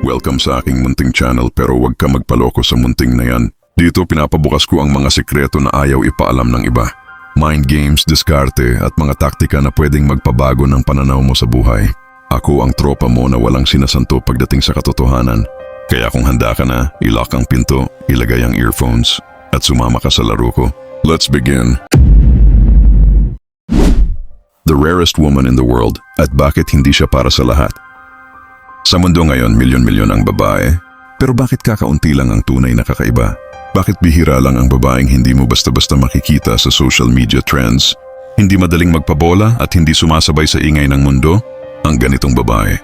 Welcome sa aking munting channel pero huwag ka magpaloko sa munting na yan. Dito pinapabukas ko ang mga sikreto na ayaw ipaalam ng iba. Mind games, diskarte at mga taktika na pwedeng magpabago ng pananaw mo sa buhay. Ako ang tropa mo na walang sinasanto pagdating sa katotohanan. Kaya kung handa ka na, ilock ang pinto, ilagay ang earphones, at sumama ka sa laro ko. Let's begin. The rarest woman in the world at bakit hindi siya para sa lahat. Sa mundo ngayon, milyon-milyon ang babae. Pero bakit kakaunti lang ang tunay na kakaiba? Bakit bihira lang ang babaeng hindi mo basta-basta makikita sa social media trends? Hindi madaling magpabola at hindi sumasabay sa ingay ng mundo? Ang ganitong babae.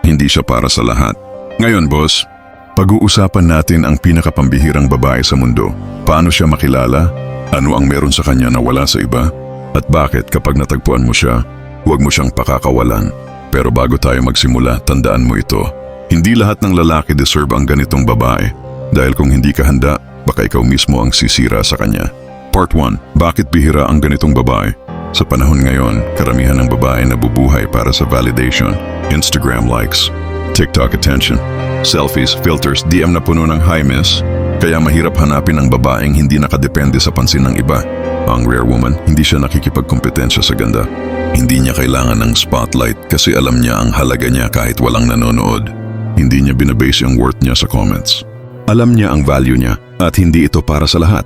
Hindi siya para sa lahat. Ngayon, boss, pag-uusapan natin ang pinakapambihirang babae sa mundo. Paano siya makilala? Ano ang meron sa kanya na wala sa iba? At bakit kapag natagpuan mo siya, huwag mo siyang pakakawalan? Pero bago tayo magsimula, tandaan mo ito. Hindi lahat ng lalaki deserve ang ganitong babae. Dahil kung hindi ka handa, baka ikaw mismo ang sisira sa kanya. Part 1. Bakit bihira ang ganitong babae? Sa panahon ngayon, karamihan ng babae nabubuhay para sa validation, Instagram likes, TikTok attention, selfies, filters, DM na puno ng hi miss, kaya mahirap hanapin ang babaeng hindi nakadepende sa pansin ng iba. Ang rare woman, hindi siya nakikipagkompetensya sa ganda. Hindi niya kailangan ng spotlight kasi alam niya ang halaga niya kahit walang nanonood. Hindi niya binabase ang worth niya sa comments. Alam niya ang value niya at hindi ito para sa lahat.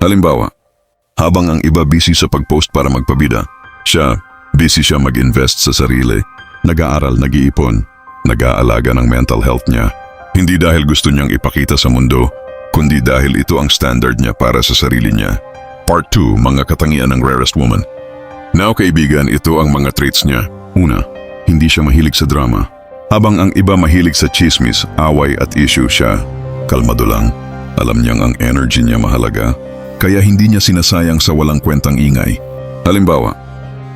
Halimbawa, habang ang iba busy sa pag-post para magpabida, siya, busy siya mag-invest sa sarili, nag-aaral, nag-iipon, nag-aalaga ng mental health niya. Hindi dahil gusto niyang ipakita sa mundo, kundi dahil ito ang standard niya para sa sarili niya. Part 2, mga katangian ng rarest woman. Now kaibigan, ito ang mga traits niya. Una, hindi siya mahilig sa drama. Habang ang iba mahilig sa chismis, away at issue siya, kalmado lang. Alam niyang ang energy niya mahalaga, kaya hindi niya sinasayang sa walang kwentang ingay. Halimbawa,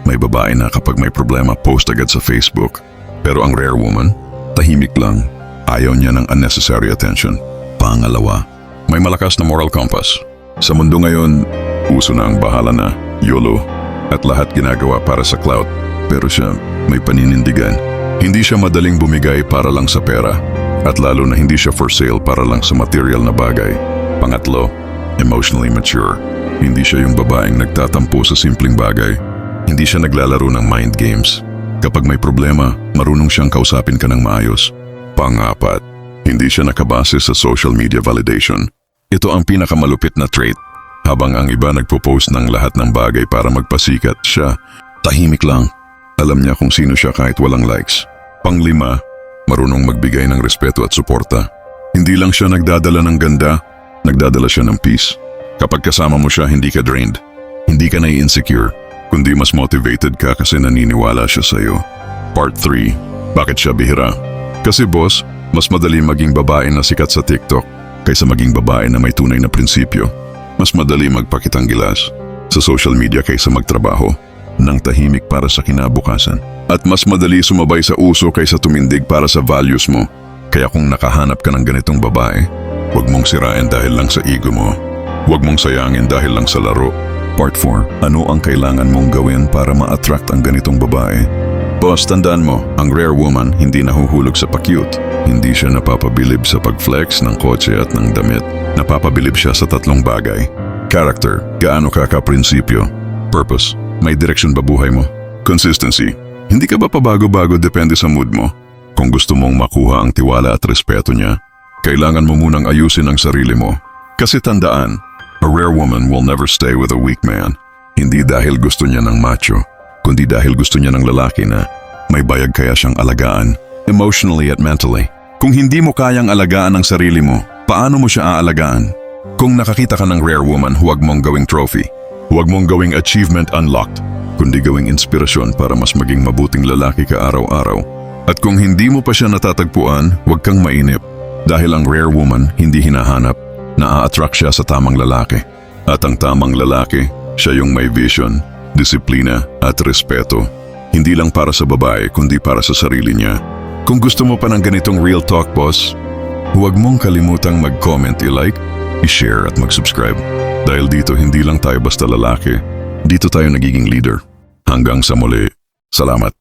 may babae na kapag may problema post agad sa Facebook. Pero ang rare woman, tahimik lang. Ayaw niya ng unnecessary attention. Pangalawa, may malakas na moral compass. Sa mundo ngayon, uso na ang bahala na, YOLO, at lahat ginagawa para sa clout. Pero siya, may paninindigan. Hindi siya madaling bumigay para lang sa pera. At lalo na hindi siya for sale para lang sa material na bagay. Pangatlo, emotionally mature. Hindi siya yung babaeng nagtatampo sa simpleng bagay. Hindi siya naglalaro ng mind games. Kapag may problema, marunong siyang kausapin ka ng maayos. Pangapat, hindi siya nakabase sa social media validation. Ito ang pinakamalupit na trait. Habang ang iba nagpo-post ng lahat ng bagay para magpasikat, siya, tahimik lang. Alam niya kung sino siya kahit walang likes. Panglima, marunong magbigay ng respeto at suporta. Hindi lang siya nagdadala ng ganda, nagdadala siya ng peace. Kapag kasama mo siya, hindi ka drained. Hindi ka nai-insecure, kundi mas motivated ka kasi naniniwala siya sa'yo. Part 3. Bakit siya bihira? Kasi boss, mas madali maging babae na sikat sa TikTok kaysa maging babae na may tunay na prinsipyo. Mas madali magpakitang gilas sa social media kaysa magtrabaho ng tahimik para sa kinabukasan. At mas madali sumabay sa uso kaysa tumindig para sa values mo. Kaya kung nakahanap ka ng ganitong babae, huwag mong sirain dahil lang sa ego mo. Huwag mong sayangin dahil lang sa laro. Part 4. Ano ang kailangan mong gawin para ma-attract ang ganitong babae? Boss, tandaan mo, ang rare woman hindi nahuhulog sa pa-cute. Hindi siya napapabilib sa pag-flex ng kotse at ng damit. Napapabilib siya sa tatlong bagay. Character, gaano ka ka-prinsipyo. Purpose, may direksyon ba buhay mo? Consistency, hindi ka ba pabago-bago depende sa mood mo? Kung gusto mong makuha ang tiwala at respeto niya, kailangan mo munang ayusin ang sarili mo. Kasi tandaan, a rare woman will never stay with a weak man. Hindi dahil gusto niya ng macho, kundi dahil gusto niya ng lalaki na may bayag kaya siyang alagaan, emotionally at mentally. Kung hindi mo kayang alagaan ang sarili mo, paano mo siya aalagaan? Kung nakakita ka ng rare woman, huwag mong gawing trophy. Huwag mong gawing achievement unlocked, kundi gawing inspirasyon para mas maging mabuting lalaki ka araw-araw. At kung hindi mo pa siya natatagpuan, huwag kang mainip. Dahil ang rare woman hindi hinahanap, naa-attract siya sa tamang lalaki. At ang tamang lalaki, siya yung may vision, disiplina at respeto. Hindi lang para sa babae kundi para sa sarili niya. Kung gusto mo pa ng ganitong real talk boss, huwag mong kalimutang mag-comment, i-like, i-share at mag-subscribe. Dahil dito hindi lang tayo basta lalaki, dito tayo nagiging leader. Hanggang sa muli, salamat.